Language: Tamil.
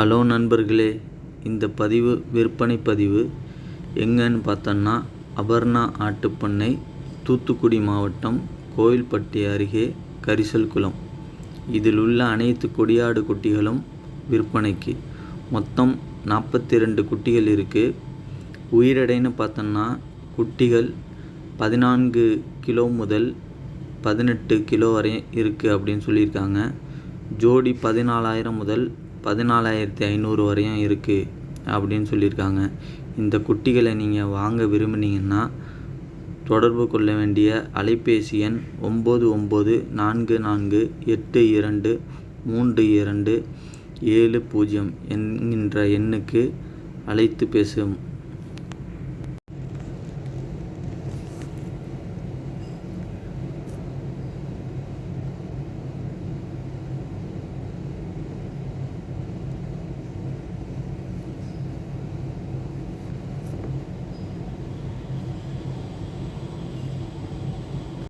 ஹலோ நண்பர்களே இந்த பதிவு விற்பனை பதிவு எங்கேன்னு பார்த்தோன்னா அபர்ணா ஆட்டுப்பண்ணை தூத்துக்குடி மாவட்டம் கோயில்பட்டி அருகே கரிசல் குளம். இதில் உள்ள அனைத்து கொடியாடு குட்டிகளும் விற்பனைக்கு. மொத்தம் நாற்பத்தி ரெண்டு குட்டிகள் இருக்குது உயிரடைன்னு பார்த்தோன்னா குட்டிகள் பதினான்கு கிலோ முதல் பதினெட்டு கிலோ வரை இருக்குது அப்படின்னு சொல்லியிருக்காங்க. ஜோடி பதினாலாயிரம் முதல் பதினாலாயிரத்தி ஐநூறு வரையும் இருக்குது அப்படின்னு சொல்லியிருக்காங்க. இந்த குட்டிகளை நீங்கள் வாங்க விரும்புனீங்கன்னா தொடர்பு கொள்ள வேண்டிய அலைபேசி எண் ஒம்பது ஒம்பது நான்கு நான்கு எட்டு இரண்டு மூன்று இரண்டு ஏழு பூஜ்ஜியம் என்கின்ற எண்ணுக்கு அழைத்து பேசவும்